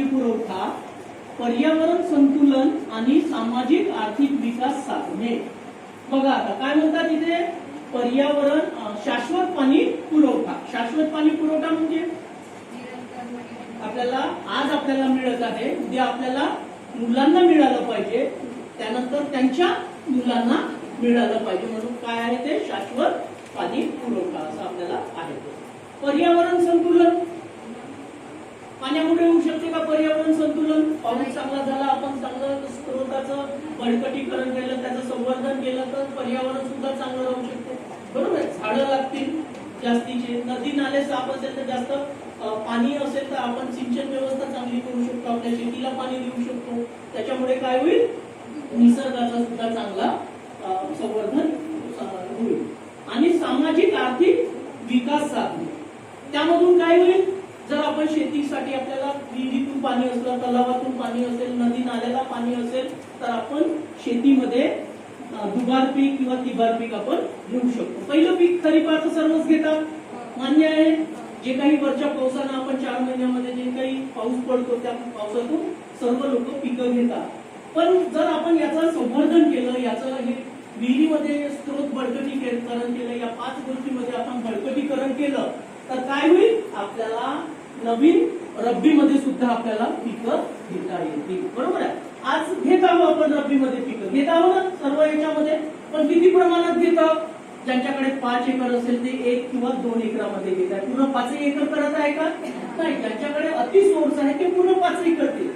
पाणी पुरवठा पर्यावरण संतुलन आणि सामाजिक आर्थिक विकास साधणे बघा आता काय म्हणतात इथे? पर्यावरण शाश्वत पाणी पुरवठा. शाश्वत पाणी पुरवठा म्हणजे? आपल्याला आज आपल्याला मिळत आहे. उद्या आपल्याला मुलांना मिळालं पाहिजे. त्यानंतर त्यांच्या मुलांना मिळालं पाहिजे. म्हणून काय आहे ते? शाश्वत पाणी पुरवठा असं आपल्याला आहे. पर्यावरण संतुलन होऊ शकते का पर्यावरण संतुलन? पाऊस चांगला झाला आपण चांगलं स्त्रोताचं बळकटीकरण केलं त्याचं संवर्धन केलं तर पर्यावरण सुद्धा चांगलं राहू शकते. बरोबर? आहे झाडं लागतील जास्तीचे. नदी नाले साफ असेल तर जास्त पाणी असेल तर आपण सिंचन व्यवस्था चांगली करू शकतो. आपल्या शेतीला पाणी देऊ शकतो. त्याच्यामुळे काय होईल? निसर्गाचा सुद्धा चांगला संवर्धन होईल. आणि सामाजिक आर्थिक विकास साधणे त्यामधून काय होईल? आपण शेतीसाठी आपल्याला विहिरीतून पाणी असलं तलावातून पाणी असेल नदी नाल्याला पाणी असेल तर आपण शेतीमध्ये दुबार पीक किंवा तिबार पीक आपण घेऊ शकतो. पहिलं पीक खरीपाचं सर्वच घेतात मान्य आहे जे काही वरच्या पावसानं आपण चार महिन्यामध्ये जे काही पाऊस पडतो त्या पावसातून सर्व लोक पिकं घेतात. पण जर आपण याचं संवर्धन केलं याचं हे विहिरीमध्ये स्त्रोत बळकटीकरण केलं या पाच गोष्टीमध्ये आपण बळकटीकरण केलं तर काय होईल? नवीन रब्बीमध्ये सुद्धा आपल्याला पिकं घेता येतील. बरोबर आहे? आज घेत आहोत आपण रब्बीमध्ये पिकं. घेत आहोत ना सर्व याच्यामध्ये? पण किती प्रमाणात घेत आहोत? ज्यांच्याकडे पाच एकर असेल ते एक किंवा दोन एकरामध्ये घेत आहे पूर्ण पाच एकर करत आहे का? नाही. ज्यांच्याकडे अति सोर्स आहे ते पूर्ण पाच एकर ते